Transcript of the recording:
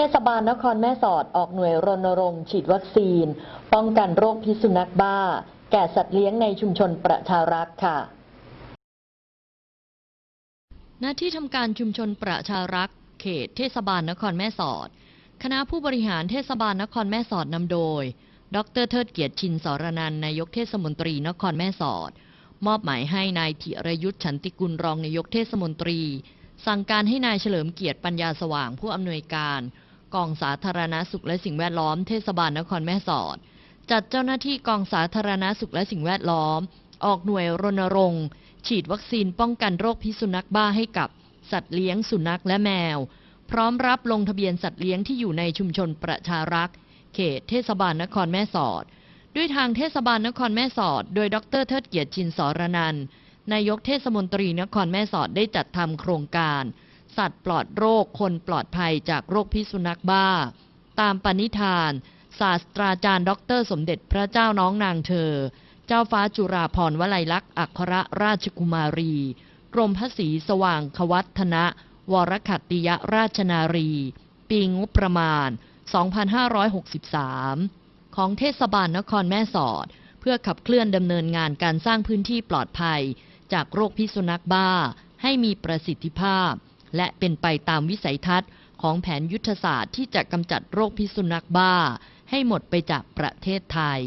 ทศบาลนครแม่สอดออกหน่วยรณรงค์ฉีดวัคซีน ป้องกันโรคพิษสุนัขบ้า แก่สัตว์เลี้ยงในชุมชนประชารักษ์ค่ะณที่ทำการชุมชนประชารักษ์ เขตเทศบาลนครแม่สอด คณะผู้บริหารเทศบาลนครแม่สอดนำโดย ดรเทิดเกียรติชินสรนันนายกเทศมนตรีนครแม่สอด มอบหมายให้นายธิรยุทธ์ฉันติกุลรองนายกเทศมนตรีสั่งการให้นายเฉลิมเกียรติปัญญาสว่างผู้อำนวยการ กองสาธารณสุขและสิ่งแวดล้อมเทศบาลนครแม่สอด จัดเจ้าหน้าที่กองสาธารณสุขและสิ่งแวดล้อม ออกหน่วยรณรงค์ ฉีดวัคซีนป้องกันโรคพิษสุนัขบ้าให้กับสัตว์เลี้ยงสุนัขและแมว พร้อมรับลงทะเบียนสัตว์เลี้ยงที่อยู่ในชุมชนประชารักษ์ เขตเทศบาลนครแม่สอด ด้วยทางเทศบาลนครแม่สอด โดยดรเทิดเกียรติชินสรนันนายกเทศมนตรีนครแม่สอดได้จัดทำโครงการ สัตว์ปลอดโรคคนปลอดภัยจากโรคพิษสุนัขบ้า ตามปณิธาน ศาสตราจารย์ ดร สมเด็จพระเจ้าน้องนางเธอ เจ้าฟ้าจุฬาภรวลัยลักษณ์อัครราชกุมารี กรมพระศรีสว่างควัฒนะ วรขัตติยราชนารี ปีงบประมาณ 2563 ของเทศบาลนครแม่สอด เพื่อขับเคลื่อนดำเนินงานการสร้างพื้นที่ปลอดภัย จากโรคพิษสุนัขบ้า ให้มีประสิทธิภาพ และเป็นไปตามวิสัยทัศน์ของแผนยุทธศาสตร์ที่จะกำจัดโรคพิษสุนัขบ้าให้หมดไปจากประเทศไทย